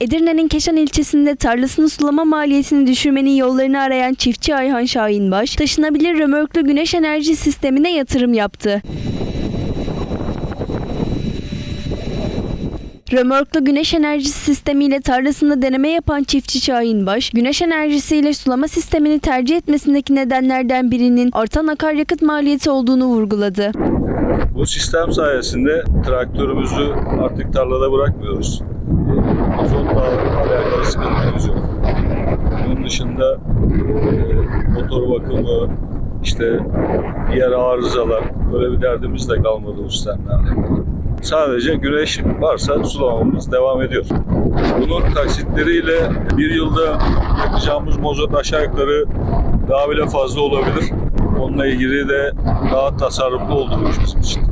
Edirne'nin Keşan ilçesinde tarlasını sulama maliyetini düşürmenin yollarını arayan çiftçi Ayhan Şahinbaş, taşınabilir römorklu güneş enerji sistemine yatırım yaptı. Römorklu güneş enerjisi sistemiyle tarlasında deneme yapan çiftçi Şahinbaş, güneş enerjisiyle sulama sistemini tercih etmesindeki nedenlerden birinin artan akaryakıt maliyeti olduğunu vurguladı. Bu sistem sayesinde traktörümüzü artık tarlada bırakmıyoruz. Mazotla alakalı sıkıntımız yok. Bunun dışında e, motor bakımı, işte diğer arızalar, böyle bir derdimiz de kalmadı alakalı. Sadece güneş varsa sulamamız devam ediyor. Bunun taksitleriyle bir yılda yakacağımız mazot aşağı yukarı daha bile fazla olabilir. Onunla ilgili de daha tasarruflu olduğumuz için.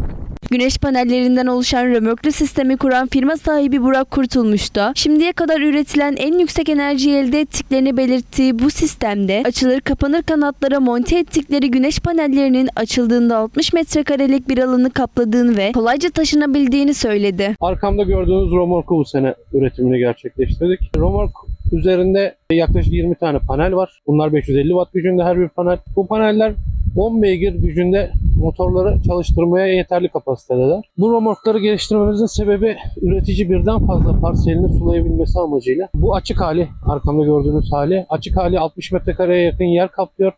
Güneş panellerinden oluşan römorklu sistemi kuran firma sahibi Burak Kurtulmuş da şimdiye kadar üretilen en yüksek enerjiyi elde ettiklerini belirttiği bu sistemde açılır kapanır kanatlara monte ettikleri güneş panellerinin açıldığında 60 metrekarelik bir alanı kapladığını ve kolayca taşınabildiğini söyledi. Arkamda gördüğünüz romorku bu sene üretimini gerçekleştirdik. Romork üzerinde yaklaşık 20 tane panel var. Bunlar 550 watt gücünde her bir panel. Bu paneller 10 beygir gücünde motorları çalıştırmaya yeterli kapasitedeler. Bu romorkları geliştirmemizin sebebi üretici birden fazla parselini sulayabilmesi amacıyla. Bu açık hali, arkamda gördüğünüz hali, açık hali 60 metrekareye yakın yer kaplıyor.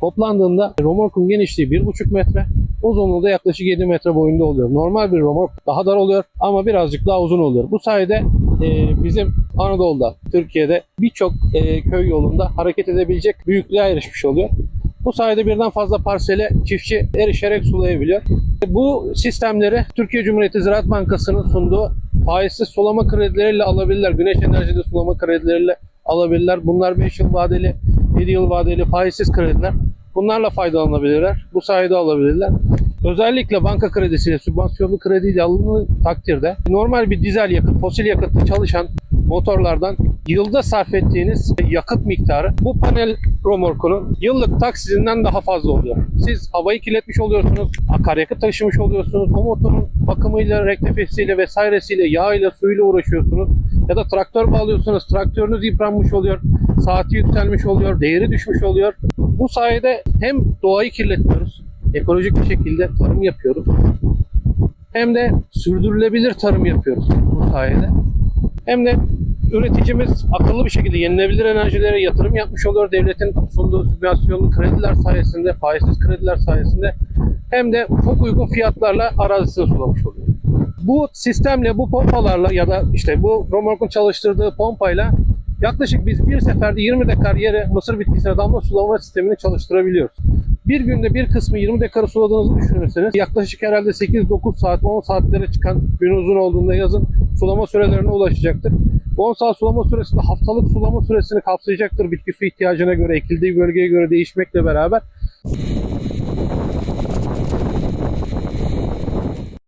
Toplandığında romorkun genişliği 1,5 metre, uzunluğu da yaklaşık 7 metre boyunda oluyor. Normal bir romork daha dar oluyor ama birazcık daha uzun oluyor. Bu sayede e, bizim Anadolu'da, Türkiye'de birçok e, köy yolunda hareket edebilecek büyüklüğe erişmiş oluyor. Bu sayede birden fazla parsele çiftçi erişerek sulayabiliyor. Bu sistemleri Türkiye Cumhuriyeti Ziraat Bankası'nın sunduğu faizsiz sulama kredileriyle alabilirler. Güneş enerjili sulama kredileriyle alabilirler. Bunlar 5 yıl vadeli, 7 yıl vadeli faizsiz krediler. Bunlarla faydalanabilirler. Bu sayede alabilirler. Özellikle banka kredisiyle, sübvansiyonlu krediyle alındığı takdirde normal bir dizel yakıt, fosil yakıtlı çalışan motorlardan yılda sarf ettiğiniz yakıt miktarı bu panel romorkunun yıllık taksitinden daha fazla oluyor. Siz havayı kirletmiş oluyorsunuz, akaryakıt taşımış oluyorsunuz, o motorun bakımıyla, rektifesiyle vesairesiyle, yağıyla, suyuyla uğraşıyorsunuz. Ya da traktör bağlıyorsunuz, traktörünüz yıpranmış oluyor, saati yükselmiş oluyor, değeri düşmüş oluyor. Bu sayede hem doğayı kirletmiyoruz, ekolojik bir şekilde tarım yapıyoruz. Hem de sürdürülebilir tarım yapıyoruz bu sayede. Hem de üreticimiz akıllı bir şekilde yenilenebilir enerjilere yatırım yapmış oluyor. Devletin sunduğu sübvansiyonlu krediler sayesinde, faizsiz krediler sayesinde hem de çok uygun fiyatlarla arazisini sulamış oluyor. Bu sistemle, bu pompalarla ya da işte bu romorkun çalıştırdığı pompayla yaklaşık biz bir seferde 20 dekar yere mısır bitkisine damla sulama sistemini çalıştırabiliyoruz. Bir günde bir kısmı 20 dekarı suladığınızı düşünürseniz yaklaşık herhalde 8-9 saat 10 saatlere çıkan gün uzun olduğunda yazın sulama sürelerine ulaşacaktır. 10 saat sulama süresinde haftalık sulama süresini kapsayacaktır bitki su ihtiyacına göre ekildiği bölgeye göre değişmekle beraber.